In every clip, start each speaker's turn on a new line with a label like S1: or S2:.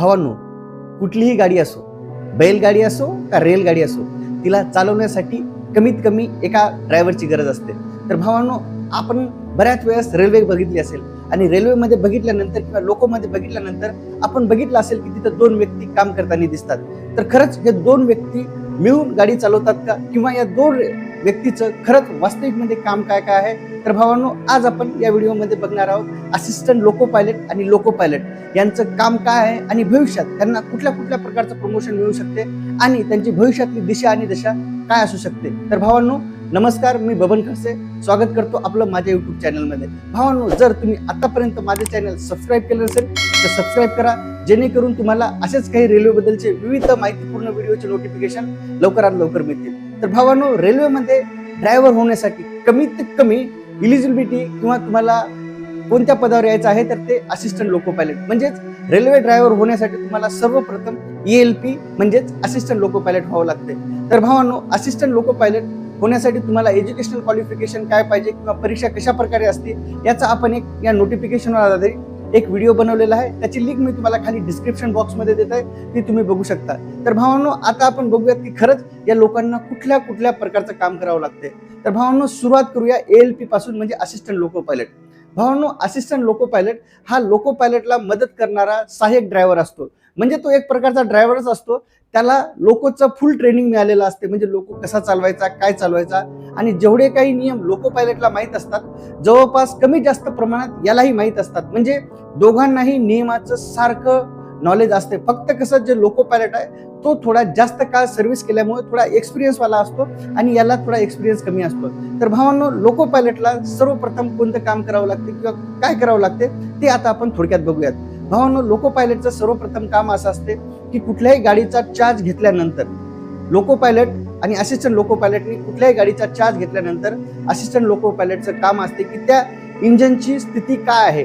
S1: भावांनो कुठलीही गाडी असो बैलगाडी असो का रेलगाडी असो तिला चालवण्यासाठी कमीत कमी एका ड्रायव्हरची गरज असते. तर भावांनो आपण बऱ्याच वेळेस रेल्वे बघितली असेल आणि रेल्वेमध्ये बघितल्यानंतर किंवा लोकोमध्ये बघितल्यानंतर आपण बघितलं असेल की तिथं दोन व्यक्ती काम करताना दिसतात. तर खरंच हे दोन व्यक्ती मिळून गाडी चालवतात का? किंवा या दोन व्यक्तीचं खरंच वास्तविकमध्ये म्हणजे काम काय काय आहे? तर भावांनो आज आपण या व्हिडिओमध्ये बघणार आहोत असिस्टंट लोको पायलट आणि लोको पायलट यांचं काम काय आहे आणि भविष्यात त्यांना कुठल्या कुठल्या प्रकारचं प्रमोशन मिळू शकते आणि त्यांची भविष्यातली दिशा आणि दशा काय असू शकते? तर भावांनो नमस्कार मी बबन खडसे. स्वागत करतो आपलं माझ्या युट्यूब चॅनलमध्ये भावांनो जर तुम्ही आतापर्यंत माझे चॅनल सबस्क्राईब केलं नसेल तर सबस्क्राईब करा. जेणेकरून तुम्हाला असेच काही रेल्वेबद्दलचे विविध माहितीपूर्ण व्हिडिओचे नोटिफिकेशन लवकरात लवकर मिळतील. तर भावांनो रेल्वेमध्ये ड्रायव्हर होण्यासाठी कमीत कमी इलिजिबिलिटी किंवा तुम्हाला कोणत्या पदावर यायचं आहे तर ते असिस्टंट लोको पायलट म्हणजेच रेल्वे ड्रायव्हर होण्यासाठी तुम्हाला सर्वप्रथम ई एल पी म्हणजेच असिस्टंट लोको पायलट व्हावं लागते. तर भावांनो असिस्टंट लोको पायलट होण्यासाठी तुम्हाला एज्युकेशनल क्वालिफिकेशन काय पाहिजे किंवा परीक्षा कशा प्रकारे असते याचा आपण एक या नोटिफिकेशनवर आधारित एक व्हिडिओ बनवलेला आहे. त्याची लिंक मी तुम्हाला खाली डिस्क्रिप्शन बॉक्समध्ये देत आहे. ती तुम्ही बघू शकता. तर भावांनो आता आपण बघूयात की खरंच या लोकांना कुठल्या कुठल्या प्रकारचं काम करावं लागते. तर भावांनो सुरुवात करूया ए एल पी पासून म्हणजे असिस्टंट लोको पायलट भावांनो असिस्टंट लोको पायलट हा लोको पायलटला मदत करणारा सहाय्यक ड्रायव्हर असतो. म्हणजे तो एक प्रकारचा ड्रायव्हरच असतो. त्याला लोकोचं फुल ट्रेनिंग मिळालेलं असते. म्हणजे लोको कसा चालवायचा काय चालवायचा आणि जेवढे काही नियम लोको पायलटला माहीत असतात जवळपास कमी जास्त प्रमाणात यालाही माहीत असतात. म्हणजे दोघांनाही नियमाचं सारखं नॉलेज असते. फक्त कसं जे लोको पायलट आहे तो थोडा जास्त काळ सर्व्हिस केल्यामुळे थोडा एक्सपिरियन्सवाला असतो आणि याला थोडा एक्सपिरियन्स कमी असतो. तर भावांनो लोको पायलटला सर्वप्रथम कोणतं काम करावं लागते किंवा काय करावं लागते ते आता आपण थोडक्यात बघूयात. भावांनो लोको पायलटचं सर्वप्रथम काम असं असते की कुठल्याही गाडीचा चार्ज घेतल्यानंतर लोको पायलट आणि असिस्टंट लोको पायलटनी कुठल्याही गाडीचा चार्ज घेतल्यानंतर असिस्टंट लोको पायलटचं काम असते की त्या इंजनची स्थिती काय आहे?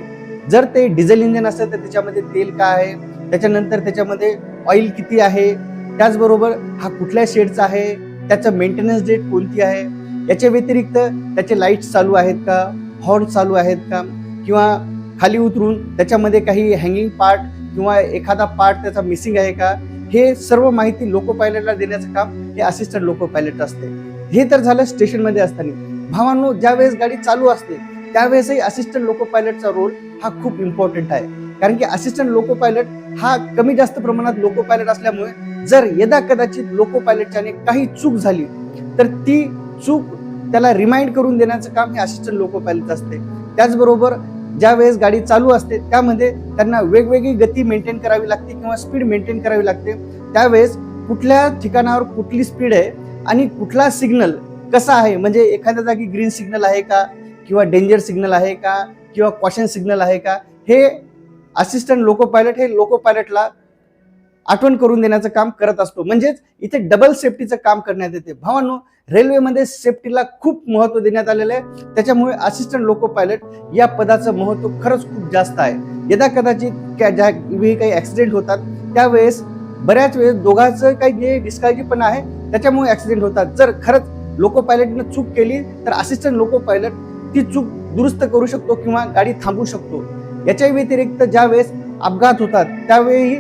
S1: जर ते डिझेल इंजन असेल तर त्याच्यामध्ये तेल काय आहे? त्याच्यानंतर त्याच्यामध्ये ऑइल किती आहे? त्याचबरोबर हा कुठल्या शेडचा आहे? त्याचं मेंटेनन्स डेट कोणती आहे? याच्या व्यतिरिक्त त्याचे लाईट्स चालू आहेत का? हॉर्न चालू आहेत का? किंवा खाली उतरून त्याच्यामध्ये काही हँगिंग पार्ट किंवा एखादा पार्ट त्याचा मिसिंग आहे का? हे सर्व माहिती लोको पायलटला देण्याचं काम हे असिस्टंट लोको पायलट असते. हे तर झालं स्टेशनमध्ये असताना. भावांनो ज्यावेळेस गाडी चालू असते त्यावेळेसही असिस्टंट लोको पायलटचा रोल हा खूप इम्पॉर्टंट आहे. कारण की असिस्टंट लोको पायलट हा कमी जास्त प्रमाणात लोको पायलट असल्यामुळे जर यदा कदाचित लोको पायलटच्याने काही चूक झाली तर ती चूक त्याला रिमाइंड करून देण्याचं काम हे असिस्टंट लोको पायलट असते. त्याचबरोबर ज्या वेळेस गाडी चालू असते त्यामध्ये त्यांना वेगवेगळी गती मेंटेन करावी लागते किंवा स्पीड मेंटेन करावी लागते. त्यावेळेस कुठल्या ठिकाणावर कुठली स्पीड आहे आणि कुठला सिग्नल कसा आहे? म्हणजे एखाद्या जागी ग्रीन सिग्नल आहे का? किंवा डेंजर सिग्नल आहे का? किंवा क्वॉशन सिग्नल आहे का? हे असिस्टंट लोको पायलट हे लोको पायलटला आठवण करून देण्याचं काम करत असतो. म्हणजेच इथे डबल सेफ्टीचं काम करण्यात येते. भावांनो रेल्वेमध्ये सेफ्टीला खूप महत्त्व देण्यात आलेलं आहे. त्याच्यामुळे असिस्टंट लोको पायलट या पदाचं महत्त्व खरंच खूप जास्त आहे. यदा कदाचित क्या- ज्या वेळी काही ऍक्सिडेंट होतात त्यावेळेस बऱ्याच वेळेस दोघांचं काही जे डिस्काळजीपणा आहे त्याच्यामुळे ऍक्सिडेंट होतात. जर खरंच लोको पायलटनं चूक केली तर असिस्टंट लोको पायलट ती चूक दुरुस्त करू शकतो किंवा गाडी थांबवू शकतो. याच्या व्यतिरिक्त ज्या वेळेस अपघात होतात त्यावेळी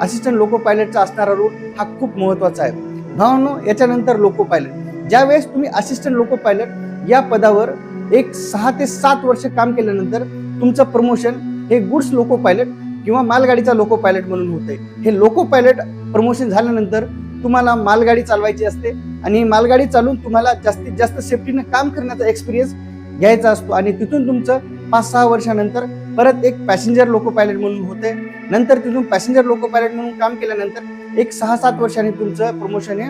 S1: असिस्टंट लोको पायलटचा असणारा रोल हा खूप महत्त्वाचा आहे. भावनो याच्यानंतर लोको पायलट ज्यावेळेस तुम्ही असिस्टंट लोको पायलट या पदावर एक सहा ते सात वर्ष काम केल्यानंतर तुमचं प्रमोशन हे गुड्स लोको पायलट किंवा मालगाडीचा लोको पायलट म्हणून होते हे लोको पायलट प्रमोशन झाल्यानंतर तुम्हाला मालगाडी चालवायची असते आणि मालगाडी चालवून तुम्हाला जास्तीत जास्त सेफ्टीनं काम करण्याचा एक्सपिरियन्स घ्यायचा असतो. आणि तिथून तुमचं पाच सहा वर्षानंतर परत एक पॅसेंजर लोको पायलट म्हणून होते नंतर तिथून पॅसेंजर लोको पायलट म्हणून काम केल्यानंतर एक सहा सात वर्षांनी तुमचं प्रमोशन हे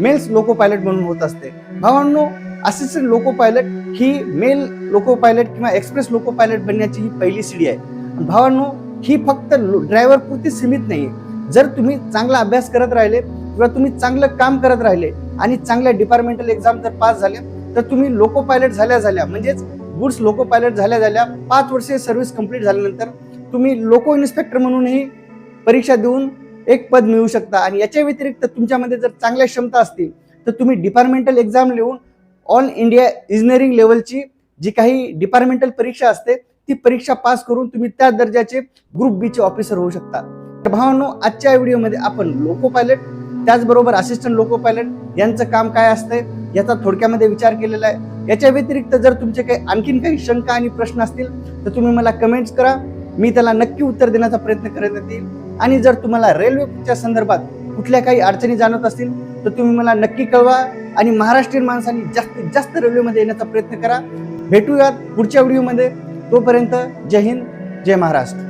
S1: मेल्स लोको पायलट म्हणून होत असते. भावांनो असिस्टंट लोको पायलट ही मेल लोको पायलट किंवा एक्सप्रेस लोको पायलट बनण्याची ही पहिली सीडी आहे. भावांनो ही फक्त ड्रायव्हर पुरती सीमित नाही जर तुम्ही चांगला अभ्यास करत राहिले किंवा तुम्ही चांगलं काम करत राहिले आणि चांगल्या डिपार्टमेंटल एक्झाम जर पास झाले तर तुम्ही लोको पायलट झाल्या झाल्या म्हणजेच गुड्स लोको पायलट झाल्या झाल्या पाच वर्षे सर्व्हिस कंप्लीट झाल्यानंतर तुम्ही लोको इन्स्पेक्टर म्हणूनही परीक्षा देऊन एक पद मिळू शकता. आणि याच्या व्यतिरिक्त तुमच्यामध्ये जर चांगल्या क्षमता असतील तर तुम्ही डिपार्टमेंटल एक्झाम लिहून ऑल इंडिया इंजिनिअरिंग लेवलची जी काही डिपार्टमेंटल परीक्षा असते ती परीक्षा पास करून तुम्ही त्या दर्जाचे ग्रुप बीचे ऑफिसर होऊ शकता. तर भावांनो आजच्या व्हिडिओमध्ये आपण लोको पायलट त्याचबरोबर असिस्टंट लोको पायलट यांचं काम काय असतंय याचा थोडक्यामध्ये विचार केलेला आहे. याच्या व्यतिरिक्त जर तुमचे काही आणखीन काही शंका आणि प्रश्न असतील तर तुम्ही मला कमेंट्स करा. मी त्याला नक्की उत्तर देण्याचा प्रयत्न करत येतील आणि जर तुम्हाला रेल्वेच्या संदर्भात कुठल्या काही अडचणी जाणवत असतील तर तुम्ही मला नक्की कळवा आणि महाराष्ट्रीयन माणसांनी जास्तीत जास्त रेल्वेमध्ये येण्याचा प्रयत्न करा. भेटूयात पुढच्या व्हिडिओमध्ये. तोपर्यंत जय हिंद जय महाराष्ट्र.